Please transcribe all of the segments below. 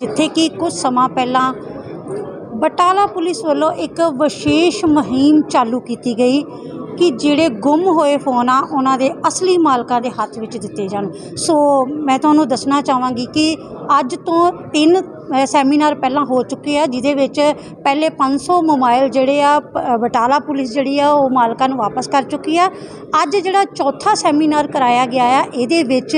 ਜਿੱਥੇ ਕਿ ਕੁਝ ਸਮਾਂ ਪਹਿਲਾਂ ਬਟਾਲਾ ਪੁਲਿਸ ਵੱਲੋਂ ਇੱਕ ਵਿਸ਼ੇਸ਼ ਮੁਹਿੰਮ ਚਾਲੂ ਕੀਤੀ ਗਈ। ਕਿ ਜਿਹੜੇ ਗੁੰਮ ਹੋਏ ਫੋਨ ਆ, ਉਹਨਾਂ ਦੇ ਅਸਲੀ ਮਾਲਕਾਂ ਦੇ ਹੱਥ ਵਿੱਚ ਦਿੱਤੇ ਜਾਣ। ਸੋ ਮੈਂ ਤੁਹਾਨੂੰ ਦੱਸਣਾ ਚਾਹਾਂਗੀ ਕਿ ਅੱਜ ਤੋਂ ਤਿੰਨ ਸੈਮੀਨਾਰ ਪਹਿਲਾਂ ਹੋ ਚੁੱਕੇ ਆ, ਜਿਹਦੇ ਵਿੱਚ ਪਹਿਲੇ 500 ਮੋਬਾਈਲ ਜਿਹੜੇ ਆ ਬਟਾਲਾ ਪੁਲਿਸ ਜਿਹੜੀ ਆ, ਉਹ ਮਾਲਕਾਂ ਨੂੰ ਵਾਪਸ ਕਰ ਚੁੱਕੀ ਆ। ਅੱਜ ਜਿਹੜਾ ਚੌਥਾ ਸੈਮੀਨਾਰ ਕਰਾਇਆ ਗਿਆ ਆ, ਇਹਦੇ ਵਿੱਚ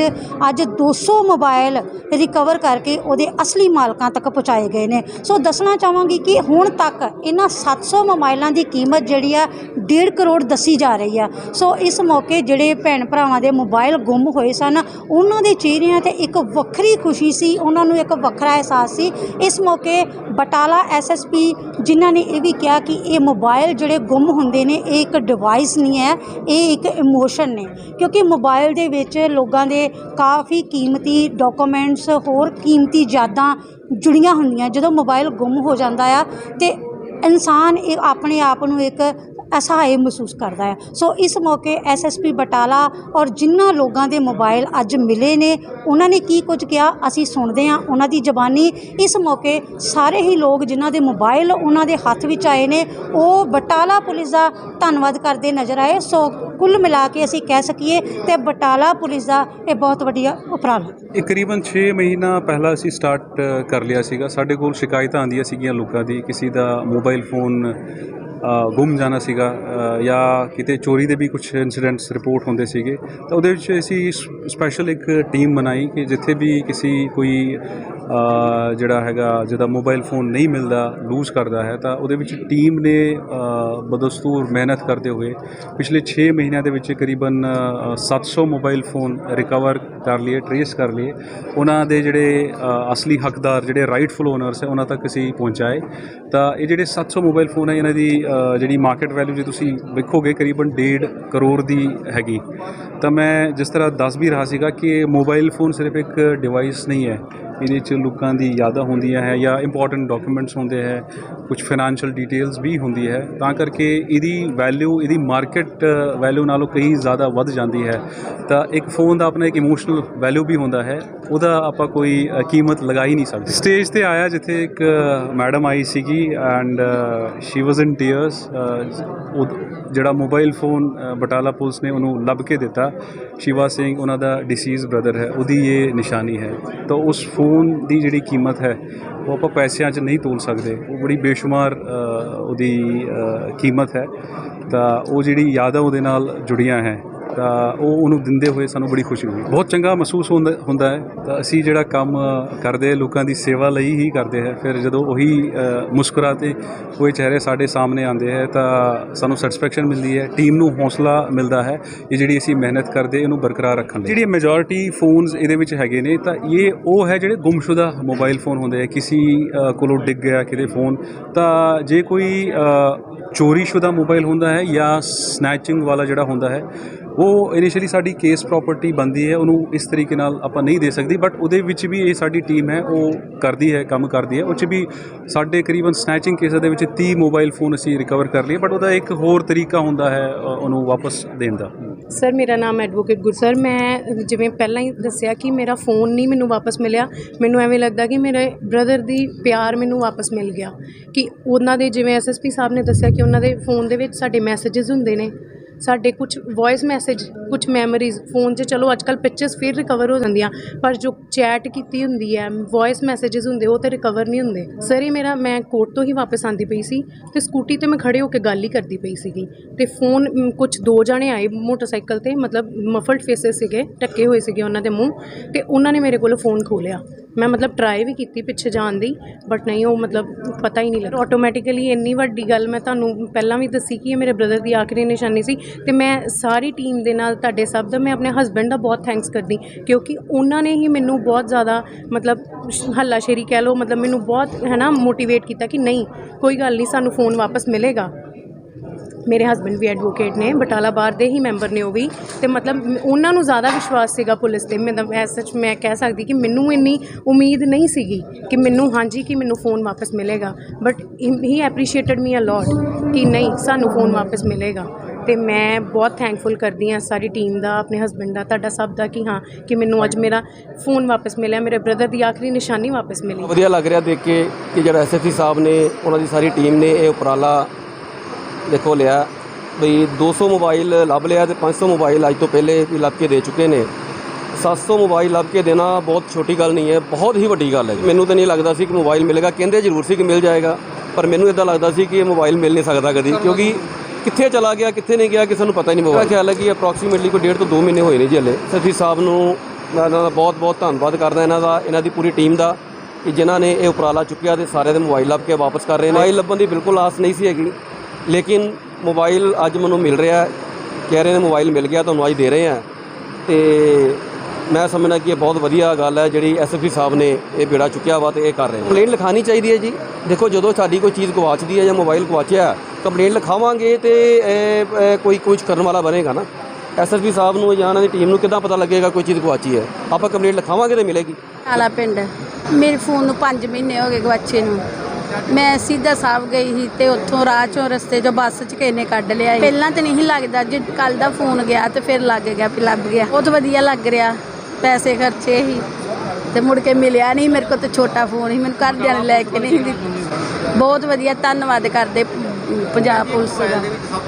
ਅੱਜ 200 ਮੋਬਾਈਲ ਰਿਕਵਰ ਕਰਕੇ ਉਹਦੇ ਅਸਲੀ ਮਾਲਕਾਂ ਤੱਕ ਪਹੁੰਚਾਏ ਗਏ ਨੇ। ਸੋ ਦੱਸਣਾ ਚਾਹਾਂਗੀ ਕਿ ਹੁਣ ਤੱਕ ਇਹਨਾਂ 700 ਮੋਬਾਈਲਾਂ ਦੀ ਕੀਮਤ ਜਿਹੜੀ ਆ 1.5 ਕਰੋੜ ਦੱਸੀ ਜਾ ਰਹੀ ਆ। ਸੋ ਇਸ ਮੌਕੇ ਜਿਹੜੇ ਭੈਣ ਭਰਾਵਾਂ ਦੇ ਮੋਬਾਈਲ ਗੁੰਮ ਹੋਏ ਸਨ, ਉਹਨਾਂ ਦੇ ਚਿਹਰਿਆਂ ਤੇ ਇੱਕ ਵੱਖਰੀ ਖੁਸ਼ੀ ਸੀ, ਉਹਨਾਂ ਨੂੰ ਇੱਕ ਵੱਖਰਾ ਅਹਿਸਾਸ ਸੀ। ਇਸ ਮੌਕੇ ਬਟਾਲਾ ਐਸਐਸਪੀ ਜਿਨ੍ਹਾਂ ਨੇ ਇਹ ਵੀ ਕਿਹਾ ਕਿ ਇਹ ਮੋਬਾਈਲ ਜਿਹੜੇ ਗੁੰਮ ਹੁੰਦੇ ਨੇ, ਇਹ ਇੱਕ ਡਿਵਾਈਸ ਨਹੀਂ ਹੈ, ਇਹ ਇੱਕ ਇਮੋਸ਼ਨ ਨੇ। ਕਿਉਂਕਿ ਮੋਬਾਈਲ ਦੇ ਵਿੱਚ ਲੋਕਾਂ ਦੇ ਕਾਫੀ ਕੀਮਤੀ ਡਾਕੂਮੈਂਟਸ ਹੋਰ ਕੀਮਤੀ ਯਾਦਾਂ ਜੁੜੀਆਂ ਹੁੰਦੀਆਂ, ਜਦੋਂ ਮੋਬਾਈਲ ਗੁੰਮ ਹੋ ਜਾਂਦਾ ਆ, ਤੇ ਇਨਸਾਨ ਇਹ ਆਪਣੇ ਆਪ ਨੂੰ ਇੱਕ ਅਸਹਾਏ ਮਹਿਸੂਸ ਕਰਦਾ ਹੈ ਸੋ ਇਸ ਮੌਕੇ ਐਸਐਸਪੀ ਬਟਾਲਾ ਔਰ ਜਿਨ੍ਹਾਂ ਲੋਕਾਂ ਦੇ ਮੋਬਾਈਲ ਅੱਜ ਮਿਲੇ ਨੇ, ਉਹਨਾਂ ਨੇ ਕੀ ਕੁਝ ਕਿਹਾ, ਅਸੀਂ ਸੁਣਦੇ ਹਾਂ ਉਹਨਾਂ ਦੀ ਜ਼ਬਾਨੀ। ਇਸ ਮੌਕੇ ਸਾਰੇ ਹੀ ਲੋਕ ਜਿਨ੍ਹਾਂ ਦੇ ਮੋਬਾਈਲ ਉਹਨਾਂ ਦੇ ਹੱਥ ਵਿੱਚ ਆਏ ਨੇ, ਉਹ ਬਟਾਲਾ ਪੁਲਿਸ ਦਾ ਧੰਨਵਾਦ ਕਰਦੇ ਨਜ਼ਰ ਆਏ। ਸੋ ਕੁੱਲ ਮਿਲਾ ਕੇ ਅਸੀਂ ਕਹਿ ਸਕੀਏ ਤੇ ਬਟਾਲਾ ਪੁਲਿਸ ਦਾ ਇਹ ਬਹੁਤ ਵੱਡੀਆ ਉਪਰਾਲਾ। ਇਹ ਕਰੀਬਨ 6 ਮਹੀਨਾ ਪਹਿਲਾਂ ਅਸੀਂ ਸਟਾਰਟ ਕਰ ਲਿਆ ਸੀਗਾ। ਸਾਡੇ ਕੋਲ ਸ਼ਿਕਾਇਤਾਂ ਆਉਂਦੀਆਂ ਸੀਗੀਆਂ ਲੋਕਾਂ ਦੀ, ਕਿਸੇ ਦਾ ਮੋਬਾਈਲ ਫੋਨ ਗੁੰਮ ਜਾਣਾ ਸੀਗਾ ਜਾਂ ਕਿਤੇ ਚੋਰੀ ਦੇ ਵੀ ਕੁਝ ਇਨਸੀਡੈਂਟਸ ਰਿਪੋਰਟ ਹੁੰਦੇ ਸੀਗੇ, ਤਾਂ ਉਹਦੇ ਵਿੱਚ ਅਸੀਂ ਸਪੈਸ਼ਲ ਇੱਕ ਟੀਮ ਬਣਾਈ ਕਿ ਜਿੱਥੇ ਵੀ ਕਿਸੇ ਕੋਈ ਜਿਹੜਾ ਹੈਗਾ ਜਿਹਦਾ ਮੋਬਾਈਲ ਫੋਨ ਨਹੀਂ ਮਿਲਦਾ ਲੂਜ਼ ਕਰਦਾ ਹੈ ਤਾਂ ਉਹਦੇ ਵਿੱਚ ਟੀਮ ਨੇ ਬਦਸਤੂਰ ਮਿਹਨਤ ਕਰਦੇ ਹੋਏ ਪਿਛਲੇ 6 ਮਹੀਨਿਆਂ ਦੇ ਵਿੱਚ ਕਰੀਬਨ ਅ, 700 ਮੋਬਾਈਲ ਫੋਨ ਰਿਕਵਰ ਕਰ ਲਏ ਟਰੇਸ ਕਰ ਲਏ। ਉਹਨਾਂ ਦੇ ਜਿਹੜੇ ਅਸਲੀ ਹੱਕਦਾਰ ਜਿਹੜੇ ਰਾਈਟਫੁਲ ਓਨਰਸ ਹੈ ਉਹਨਾਂ ਤੱਕ ਅਸੀਂ ਪਹੁੰਚਾਏ। ਤਾਂ ਇਹ ਜਿਹੜੇ 700 ਮੋਬਾਈਲ ਫੋਨ ਹੈ ਇਹਨਾਂ ਦੀ ਜਿਹੜੀ ਮਾਰਕੀਟ ਵੈਲਿਊ ਜੇ ਤੁਸੀਂ ਵੇਖੋਗੇ ਕਰੀਬਨ 1.5 ਕਰੋੜ ਦੀ ਹੈਗੀ। ਤਾਂ ਮੈਂ ਜਿਸ ਤਰ੍ਹਾਂ ਦੱਸ ਵੀ ਰਿਹਾ ਸੀਗਾ ਕਿ ਮੋਬਾਈਲ ਫੋਨ ਸਿਰਫ ਇੱਕ ਡਿਵਾਈਸ ਨਹੀਂ ਹੈ ਇਹਦੇ 'ਚ ਲੋਕਾਂ ਦੀ ਯਾਦਾਂ ਹੁੰਦੀਆਂ ਹੈ ਜਾਂ ਇੰਪੋਰਟੈਂਟ ਡਾਕੂਮੈਂਟਸ ਹੁੰਦੇ ਹੈ ਕੁਝ ਫਾਈਨੈਂਸ਼ੀਅਲ ਡਿਟੇਲਸ ਵੀ ਹੁੰਦੀ ਹੈ, ਤਾਂ ਕਰਕੇ ਇਹਦੀ ਵੈਲਿਊ ਇਹਦੀ ਮਾਰਕੀਟ ਵੈਲਿਊ ਨਾਲੋਂ ਕਈ ਜ਼ਿਆਦਾ ਵੱਧ ਜਾਂਦੀ ਹੈ। ਤਾਂ ਇੱਕ ਫੋਨ ਦਾ ਆਪਣਾ ਇੱਕ ਇਮੋਸ਼ਨਲ ਵੈਲਿਊ ਵੀ ਹੁੰਦਾ ਹੈ, ਉਹਦਾ ਆਪਾਂ ਕੋਈ ਕੀਮਤ ਲਗਾ ਹੀ ਨਹੀਂ ਸਕਦੇ। ਸਟੇਜ ਤੇ ਆਇਆ ਜਿੱਥੇ ਇੱਕ ਮੈਡਮ ਆਈ ਸੀਗੀ and she was in tears ਜਿਹੜਾ ਮੋਬਾਈਲ ਫੋਨ ਬਟਾਲਾ ਪੁਲਿਸ ਨੇ ਉਹਨੂੰ ਲੱਭ ਕੇ ਦਿੱਤਾ। ਸ਼ਿਵਾ ਸਿੰਘ, ਉਹਨਾਂ ਦਾ ਡਿਸੀਜ਼ ਬ੍ਰਦਰ ਹੈ, ਉਹਦੀ ਇਹ ਨਿਸ਼ਾਨੀ ਹੈ। ਤਾਂ ਉਸ ਫੋਨ ਦੀ ਜਿਹੜੀ ਕੀਮਤ ਹੈ, ਉਹ ਆਪਾਂ ਪੈਸਿਆਂ 'ਚ ਨਹੀਂ ਤੋਲ ਸਕਦੇ। ਉਹ ਬੜੀ ਬੇਸ਼ੁਮਾਰ ਉਹਦੀ ਕੀਮਤ ਹੈ। ਤਾਂ ਉਹ ਜਿਹੜੀ ਯਾਦਾਂ ਉਹਦੇ ਨਾਲ ਜੁੜੀਆਂ ਹੈ। ਤਾਂ ਉਹ ਉਹਨੂੰ ਦਿੰਦੇ ਹੋਏ ਸਾਨੂੰ ਬੜੀ ਖੁਸ਼ੀ ਹੋਈ। ਬਹੁਤ ਚੰਗਾ ਮਹਿਸੂਸ ਹੁੰਦਾ ਹੁੰਦਾ ਹੈ। ਤਾਂ ਅਸੀਂ ਜਿਹੜਾ ਕੰਮ ਕਰਦੇ ਲੋਕਾਂ ਦੀ ਸੇਵਾ ਲਈ ਹੀ ਕਰਦੇ ਹੈ। ਫਿਰ ਜਦੋਂ ਉਹੀ ਅ, ਮੁਸਕਰਾਤੇ ਹੋਏ ਚਿਹਰੇ ਸਾਡੇ ਸਾਹਮਣੇ ਆਉਂਦੇ ਹੈ ਤਾਂ ਸਾਨੂੰ ਸੈਟੀਸਫੈਕਸ਼ਨ ਮਿਲਦੀ ਹੈ। ਟੀਮ ਨੂੰ ਹੌਸਲਾ ਮਿਲਦਾ ਹੈ ਇਹ ਜਿਹੜੀ ਅਸੀਂ ਮਿਹਨਤ ਕਰਦੇ ਇਹਨੂੰ ਬਰਕਰਾਰ ਰੱਖਣ ਲਈ। ਜਿਹੜੀ ਮੈਜੋਰਿਟੀ ਫੋਨਸ ਇਹਦੇ ਵਿੱਚ ਹੈਗੇ ਨੇ ਤਾਂ ਇਹ ਉਹ ਹੈ ਜਿਹੜੇ ਗੁੰਮਸ਼ੁਦਾ ਮੋਬਾਈਲ ਫੋਨ ਹੁੰਦੇ ਆ ਕਿਸੇ ਕੋਲੋਂ ਡਿੱਗ ਗਿਆ ਕਿਤੇ ਫੋਨ ਤਾਂ ਜੇ ਕੋਈ ਅ, ਚੋਰੀशुदा ਮੋਬਾਈਲ ਹੁੰਦਾ ਹੈ ਜਾਂ ਸਨੈਚਿੰਗ ਵਾਲਾ ਜਿਹੜਾ ਹੁੰਦਾ ਹੈ ਉਹ ਇਨੀਸ਼ੀਅਲੀ ਸਾਡੀ ਕੇਸ ਪ੍ਰਾਪਰਟੀ ਬੰਦੀ ਹੈ, ਉਹਨੂੰ ਇਸ ਤਰੀਕੇ ਨਾਲ ਆਪਾਂ ਨਹੀਂ ਦੇ ਸਕਦੀ ਬਟ ਉਹਦੇ ਵਿੱਚ ਵੀ ਇਹ ਸਾਡੀ ਟੀਮ ਹੈ, ਉਹ ਕਰਦੀ ਹੈ, ਕੰਮ ਕਰਦੀ ਹੈ। ਉਹ 'ਚ ਵੀ ਸਾਡੇ ਕਰੀਬਨ ਸਨੈਚਿੰਗ ਕੇਸਾਂ ਦੇ ਵਿੱਚ 30 ਮੋਬਾਈਲ ਫੋਨ ਅਸੀਂ ਰਿਕਵਰ ਕਰ ਲਏ ਬਟ ਉਹਦਾ ਇੱਕ ਹੋਰ ਤਰੀਕਾ ਹੁੰਦਾ ਹੈ ਉਹਨੂੰ ਵਾਪਸ ਦੇਣ ਦਾ। ਸਰ ਮੇਰਾ ਨਾਮ ਐਡਵੋਕੇਟ ਗੁਰਸਰ ਮੈਂ ਜਿਵੇਂ ਪਹਿਲਾਂ ਹੀ ਦੱਸਿਆ ਕਿ ਮੇਰਾ ਫੋਨ ਨਹੀਂ ਮੈਨੂੰ ਵਾਪਸ ਮਿਲਿਆ, ਮੈਨੂੰ ਐਵੇਂ ਲੱਗਦਾ ਕਿ ਮੇਰੇ ਬ੍ਰਦਰ ਦੀ ਪਿਆਰ ਮੈਨੂੰ ਵਾਪਸ ਮਿਲ ਗਿਆ। ਕਿ ਉਹਨਾਂ ਦੇ, ਜਿਵੇਂ ਐਸਐਸਪੀ ਸਾਹਿਬ ਨੇ ਦੱਸਿਆ ਕਿ ਉਹਨਾਂ ਦੇ ਫੋਨ ਦੇ ਵਿੱਚ ਸਾਡੇ ਮੈਸੇजेस ਹੁੰਦੇ ਨੇ। ਸਾਡੇ ਕੁਝ ਵੌਇਸ ਮੈਸੇਜ ਕੁਝ ਮੈਮਰੀਜ਼ ਫੋਨ 'ਚ ਚਲੋ ਅੱਜ ਅੱਜਕੱਲ ਪਿਕਚਰਸ ਫਿਰ ਰਿਕਵਰ ਹੋ ਜਾਂਦੀਆਂ, ਪਰ ਜੋ ਚੈਟ ਕੀਤੀ ਹੁੰਦੀ ਹੈ ਵੌਇਸ ਮੈਸੇजेस ਹੁੰਦੇ, ਉਹ ਤੇ ਰਿਕਵਰ ਨਹੀਂ ਹੁੰਦੇ। ਸਰ ਇਹ ਮੇਰਾ, ਮੈਂ ਕੋਰਟ ਤੋਂ ਹੀ ਵਾਪਸ ਆਂਦੀ ਪਈ ਸੀ ਤੇ ਸਕੂਟੀ ਤੇ ਮੈਂ ਖੜੇ ਹੋ ਕੇ ਗੱਲ ਹੀ ਕਰਦੀ ਪਈ ਸੀਗੀ ਤੇ ਫੋਨ ਕੁਝ ਦੋ ਜਣੇ ਆਏ ਮੋਟਰਸਾਈਕਲ ਤੇ, ਮਤਲਬ ਮਫਲਡ ਫੇਸਸ ਸੀਗੇ ਟੱਕੇ ਹੋਏ ਸੀਗੇ ਉਹਨਾਂ ਦੇ ਮੂੰਹ ਤੇ ਉਹਨਾਂ ਨੇ ਮੇਰੇ ਕੋਲੋਂ ਫੋਨ ਖੋਲਿਆ ਮੈਂ ਮਤਲਬ ਟਰਾਈ ਵੀ ਕੀਤੀ ਪਿੱਛੇ ਜਾਣ ਦੀ ਬਟ ਨਹੀਂ, ਉਹ ਮਤਲਬ ਪਤਾ ਹੀ ਨਹੀਂ ਲੱਗਾ। ਆਟੋਮੈਟਿਕਲੀ ਇੰਨੀ ਵੱਡੀ ਗੱਲ ਮੈਂ ਤੁਹਾਨੂੰ ਪਹਿਲਾਂ ਵੀ ਦੱਸੀ ਕਿ ਇਹ ਮੇਰੇ ਬ੍ਰਦਰ ਦੀ ਆਖਰੀ ਨਿਸ਼ਾਨੀ ਸੀ ਤੇ ਮੈਂ ਸਾਰੀ ਟੀਮ ਦੇ ਨਾਲ, ਤੁਹਾਡੇ ਸਭ ਦਾ, ਮੈਂ ਆਪਣੇ ਹਸਬੈਂਡ ਦਾ ਬਹੁਤ ਥੈਂਕਸ ਕਰਦੀ, ਕਿਉਂਕਿ ਉਹਨਾਂ ਨੇ ਹੀ ਮੈਨੂੰ ਬਹੁਤ ਜ਼ਿਆਦਾ ਮਤਲਬ ਹੱਲਾਸ਼ੇਰੀ ਕਹਿ ਲਓ, ਮਤਲਬ ਮੈਨੂੰ ਬਹੁਤ ਹੈ ਨਾ ਮੋਟੀਵੇਟ ਕੀਤਾ ਕਿ ਨਹੀਂ, ਕੋਈ ਗੱਲ ਨਹੀਂ, ਸਾਨੂੰ ਫੋਨ ਵਾਪਸ ਮਿਲੇਗਾ। ਮੇਰੇ ਹਸਬੰਡ ਵੀ ਐਡਵੋਕੇਟ ਨੇ, ਬਟਾਲਾ ਬਾਰ ਦੇ ਹੀ ਮੈਂਬਰ ਨੇ ਉਹ ਵੀ। ਤੇ ਮਤਲਬ ਉਹਨਾਂ ਨੂੰ ਜ਼ਿਆਦਾ ਵਿਸ਼ਵਾਸ ਸੀਗਾ ਪੁਲਿਸ ਤੇ। ਮਤਲਬ ਐਸ ਸੱਚ ਮੈਂ ਕਹਿ ਸਕਦੀ ਕਿ ਮੈਨੂੰ ਇੰਨੀ ਉਮੀਦ ਨਹੀਂ ਸੀਗੀ ਕਿ ਮੈਨੂੰ, ਹਾਂਜੀ, ਕਿ ਮੈਨੂੰ ਫੋਨ ਵਾਪਸ ਮਿਲੇਗਾ। ਬਟ ਹੀ ਐਪਰੀਸ਼ੀਏਟਡ ਮੀ ਅ ਲੋਟ ਕਿ ਨਹੀਂ, ਸਾਨੂੰ ਫੋਨ ਵਾਪਸ ਮਿਲੇਗਾ। ਤੇ ਮੈਂ ਬਹੁਤ ਥੈਂਕਫੁਲ ਕਰਦੀ ਹਾਂ ਸਾਰੀ ਟੀਮ ਦਾ, ਆਪਣੇ ਹਸਬੰਡ ਦਾ, ਤੁਹਾਡਾ ਸਭ ਦਾ ਕਿ ਹਾਂ, ਕਿ ਮੈਨੂੰ ਅੱਜ ਮੇਰਾ ਫੋਨ ਵਾਪਸ ਮਿਲਿਆ, ਮੇਰੇ ਬ੍ਰਦਰ ਦੀ ਆਖਰੀ ਨਿਸ਼ਾਨੀ ਵਾਪਸ ਮਿਲੀ। ਵਧੀਆ ਲੱਗ ਰਿਹਾ ਦੇਖ ਕੇ ਕਿ ਜਿਹੜਾ ਐਸਐਸਪੀ ਸਾਹਿਬ ਨੇ, ਉਹਨਾਂ ਦੀ ਸਾਰੀ ਟੀਮ ਨੇ ਇਹ ਉਪਰਾਲਾ ਦੇਖੋ ਲਿਆ ਬਈ 200 ਮੋਬਾਈਲ ਲੱਭ ਲਿਆ ਤੇ 500 ਮੋਬਾਈਲ ਅੱਜ ਤੋਂ ਪਹਿਲੇ ਵੀ ਲੱਭ ਕੇ ਦੇ ਚੁੱਕੇ ਨੇ। 700 ਮੋਬਾਈਲ ਲੱਭ ਕੇ ਦੇਣਾ ਬਹੁਤ ਛੋਟੀ ਗੱਲ ਨਹੀਂ ਹੈ ਬਹੁਤ ਹੀ ਵੱਡੀ ਗੱਲ ਹੈ ਮੈਨੂੰ ਤਾਂ ਨਹੀਂ ਲੱਗਦਾ ਸੀ ਕਿ ਮੋਬਾਈਲ ਮਿਲੇਗਾ ਕਹਿੰਦੇ ਜ਼ਰੂਰ ਸੀ ਕਿ ਮਿਲ ਜਾਏਗਾ ਪਰ ਮੈਨੂੰ ਇਦਾਂ ਲੱਗਦਾ ਸੀ ਕਿ ਇਹ ਮੋਬਾਈਲ ਮਿਲ ਨਹੀਂ ਸਕਦਾ ਕਦੀ ਕਿਉਂਕਿ ਕਿੱਥੇ ਚਲਾ ਗਿਆ ਕਿੱਥੇ ਨਹੀਂ ਗਿਆ ਕਿਸੇ ਨੂੰ ਪਤਾ ਹੀ ਨਹੀਂ ਮੋਬਾਈਲ। ਖਿਆਲ ਹੈ ਕਿ ਅਪਰੋਕਸੀਮੇਟਲੀ ਕੋਈ ਡੇਢ ਤੋਂ 2 ਮਹੀਨੇ ਹੋਏ ਨੇ ਜੀ ਹਲੇ। ਸਫੀ ਸਾਹਿਬ ਨੂੰ ਮੈਂ ਇਹਨਾਂ ਦਾ ਬਹੁਤ ਬਹੁਤ ਧੰਨਵਾਦ ਕਰਦਾ ਇਹਨਾਂ ਦਾ ਇਹਨਾਂ ਦੀ ਪੂਰੀ ਟੀਮ ਦਾ ਕਿ ਜਿਨ੍ਹਾਂ ਨੇ ਇਹ ਉਪਰਾਲਾ ਚੁੱਕਿਆ ਤੇ ਸਾਰੇ ਦੇ ਮੋਬਾਈਲ ਲੱਭ ਕੇ ਵਾਪਸ ਕਰ ਰਹੇ ਨੇ। ਮੋਬਾਈਲ ਲੱਭਣ ਦੀ ਬਿਲਕੁਲ ਆਸ ਨਹੀਂ ਸੀ ਹੈਗੀ। ਲੇਕਿਨ ਮੋਬਾਈਲ ਅੱਜ ਮੈਨੂੰ ਮਿਲ ਰਿਹਾ ਹੈ। ਕਹਿ ਰਹੇ ਨੇ ਮੋਬਾਈਲ ਮਿਲ ਗਿਆ ਤੁਹਾਨੂੰ ਅੱਜ ਦੇ ਰਹੇ ਹਾਂ। ਤੇ ਮੈਂ ਸਮਝਦਾ ਕਿ ਇਹ ਬਹੁਤ ਵਧੀਆ ਗੱਲ ਹੈ ਜਿਹੜੀ ਐਸਐਸਪੀ ਸਾਹਿਬ ਨੇ ਇਹ ਬੇੜਾ ਚੁੱਕਿਆ ਵਾ ਤੇ ਇਹ ਕਰ ਰਹੇ ਨੇ। ਕੰਪਲੇਂਟ ਲਿਖਾਣੀ ਚਾਹੀਦੀ ਹੈ ਜੀ। ਦੇਖੋ ਜਦੋਂ ਸਾਡੀ ਕੋਈ ਚੀਜ਼ ਗਵਾਚਦੀ ਹੈ ਜਾਂ ਮੋਬਾਈਲ ਗਵਾਚਿਆ ਕੰਪਲੇਂਟ ਲਿਖਾਵਾਂਗੇ ਤੇ ਕੋਈ ਕੁਝ ਕਰਨ ਵਾਲਾ ਬਣੇਗਾ ਨਾ। ਐਸਐਸਪੀ ਸਾਹਿਬ ਨੂੰ ਜਾਂ ਉਹਨਾਂ ਦੀ ਟੀਮ ਨੂੰ ਕਿੱਦਾਂ ਪਤਾ ਲੱਗੇਗਾ ਕੋਈ ਚੀਜ਼ ਗਵਾਚੀ ਹੈ? ਆਪਾਂ ਕੰਪਲੇਂਟ ਲਿਖਾਵਾਂਗੇ ਤੇ ਮਿਲੇਗੀ। ਆਲਾ ਪਿੰਡ। ਮੇਰੇ ਫੋਨ ਨੂੰ 5 ਮਹੀਨੇ ਹੋ ਗਏ ਗਵਾਚੇ ਨੂੰ। ਮੈਂ ਸਿੱਧਾ ਸਾਹਿਬ ਗਈ ਸੀ ਤੇ ਉੱਥੋਂ ਰਾਹ ਚੋਂ ਰਸਤੇ 'ਚੋਂ ਬੱਸ 'ਚ ਕਿਸੇ ਨੇ ਕੱਢ ਲਿਆ ਸੀ। ਪਹਿਲਾਂ ਤੇ ਨਹੀਂ ਲੱਗਦਾ ਜੇ ਕੱਲ ਦਾ ਫੋਨ ਗਿਆ ਤੇ ਫਿਰ ਲੱਗ ਗਿਆ ਵੀ ਲੱਭ ਗਿਆ ਬਹੁਤ ਵਧੀਆ ਲੱਗ ਰਿਹਾ, ਪੈਸੇ ਖਰਚੇ ਸੀ ਤੇ ਮੁੜ ਕੇ ਮਿਲਿਆ ਨਹੀਂ, ਮੇਰੇ ਕੋਲ ਤੇ ਛੋਟਾ ਫੋਨ ਸੀ, ਮੈਨੂੰ ਘਰਦਿਆਂ ਨੇ ਲੈ ਕੇ ਨਹੀਂ ਦਿੱਤੀ ਬਹੁਤ ਵਧੀਆ, ਧੰਨਵਾਦ ਕਰਦੇ ਪੰਜਾਬ ਪੁਲਿਸ ਦਾ।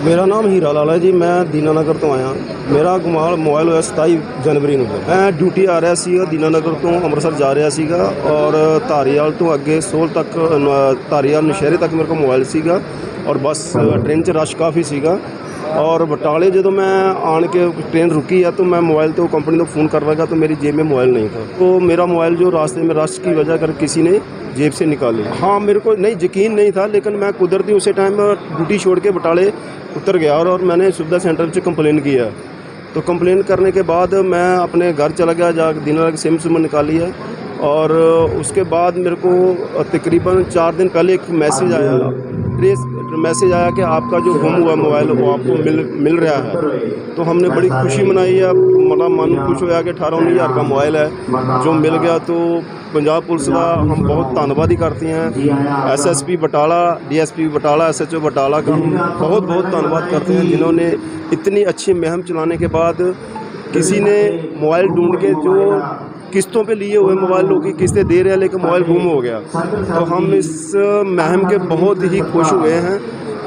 ਮੇਰਾ ਨਾਮ ਹੀਰਾ ਲਾਲ ਹੈ ਜੀ, ਮੈਂ ਦੀਨਾਨਗਰ ਤੋਂ ਆਇਆ। ਮੇਰਾ ਗੁਮਾਲ ਮੋਬਾਈਲ ਹੋਇਆ 27 ਜਨਵਰੀ ਨੂੰ। ਮੈਂ ਡਿਊਟੀ ਆ ਰਿਹਾ ਸੀਗਾ ਦੀਨਾਨਗਰ ਤੋਂ ਅੰਮ੍ਰਿਤਸਰ ਜਾ ਰਿਹਾ ਸੀਗਾ ਔਰ ਧਾਰੀਵਾਲ ਤੋਂ ਅੱਗੇ ਸੋਲ ਤੱਕ ਧਾਰੀਵਾਲ ਨਸ਼ਹਿਰੇ ਤੱਕ ਮੇਰੇ ਕੋਲ ਮੋਬਾਈਲ ਸੀਗਾ ਔਰ ਬਸ ਟ੍ਰੇਨ 'ਚ ਰਸ਼ ਕਾਫੀ ਸੀਗਾ। और बटाले ਜਦੋਂ मैं आन के ट्रेन रुकी है तो मैं मोबाइल तो कंपनी को फ़ोन कर लगा तो मेरी जेब में मोबाइल नहीं था तो मेरा मोबाइल जो रास्ते में रश की वजह कर किसी ने जेब से निकाले हाँ मेरे को नहीं यकीन नहीं था लेकिन मैं कुदरती उसी टाइम ड्यूटी छोड़ के बटाले उतर गया और, और मैंने सुविधा सेंटर से कंप्लेन किया तो कंप्लेन करने के बाद मैं अपने घर चला गया जा दिन रात सिम सिम निकाली है और उसके बाद मेरे को तकरीबन चार दिन पहले एक मैसेज आया ट्रेस मैसेज आया कि आपका जो गुम हुआ मोबाइल वो आपको मिल मिल रहा है तो हमने बड़ी खुशी मनाई है मतलब मन खुश होया कि अठारह उन्नीस हज़ार का मोबाइल है जो मिल गया तो पंजाब पुलिस का हम बहुत धन्यवाद ही करते हैं SSP Batala DSP Batala SHO Batala का हम बहुत बहुत धन्यवाद करते हैं जिन्होंने इतनी अच्छी मुहिम चलाने के बाद किसी ने मोबाइल ढूंढ के जो किस्तों पे लिए हुए मोबाइल लोग की किस्तें दे रहे हैं लेकिन मोबाइल गुम हो गया तो हम इस मुहिम के बहुत ही खुश हुए हैं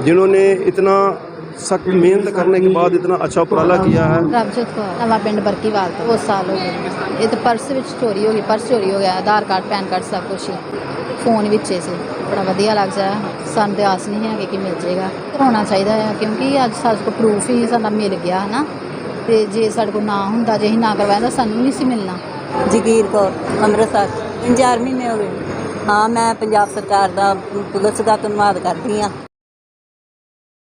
जिन्होंने इतना सख्त मेहनत करने के बाद इतना अच्छा उपराला किया है ਰਬਜੋਤ ਕੌਰ ਨਵਾਂ ਪਿੰਡ ਬਰਕੀਵਾਲ ਤੋਂ ਬਹੁਤ ਸਾਲ ਹੋ ਗਏ ਇਹ ਤਾਂ ਪਰਸ ਵਿੱਚ ਚੋਰੀ ਹੋ ਗਈ ਪਰਸ ਚੋਰੀ ਹੋ ਗਿਆ ਆਧਾਰ ਕਾਰਡ ਪੈਨ ਕਾਰਡ ਸਭ ਕੁਝ ਹੀ ਫੋਨ ਵਿੱਚ ਹੀ ਸੀ ਬੜਾ ਵਧੀਆ ਲੱਗ ਜਾ ਸਾਨੂੰ ਤੇ ਆਸ ਨਹੀਂ ਹੈ ਕਿ ਮਿਲ ਜੇਗਾ ਹੋਣਾ ਚਾਹੀਦਾ ਹੈ ਕਿਉਂਕਿ ਅੱਜ ਸਾਡੇ ਕੋਲ ਪ੍ਰੂਫ ਹੀ ਸਾਡਾ ਮਿਲ ਗਿਆ ਹੈ ਨਾ ਤੇ ਜੇ ਸਾਡੇ ਕੋਲ ਨਾ ਹੁੰਦਾ ਜੇ ਅਸੀਂ ਨਾ ਕਰਵਾਇਆ ਤਾਂ ਸਾਨੂੰ ਨਹੀਂ ਸੀ ਮਿਲਣਾ ਜਗੀਰ ਕੌਰ, ਅੰਮ੍ਰਿਤਸਰ। ਤਿੰਨ ਚਾਰ ਮਹੀਨੇ ਹੋ ਗਏ ਹਾਂ, ਮੈਂ ਪੰਜਾਬ ਸਰਕਾਰ ਦਾ ਪੁਲਿਸ ਦਾ ਧੰਨਵਾਦ ਕਰਦੀ ਹਾਂ।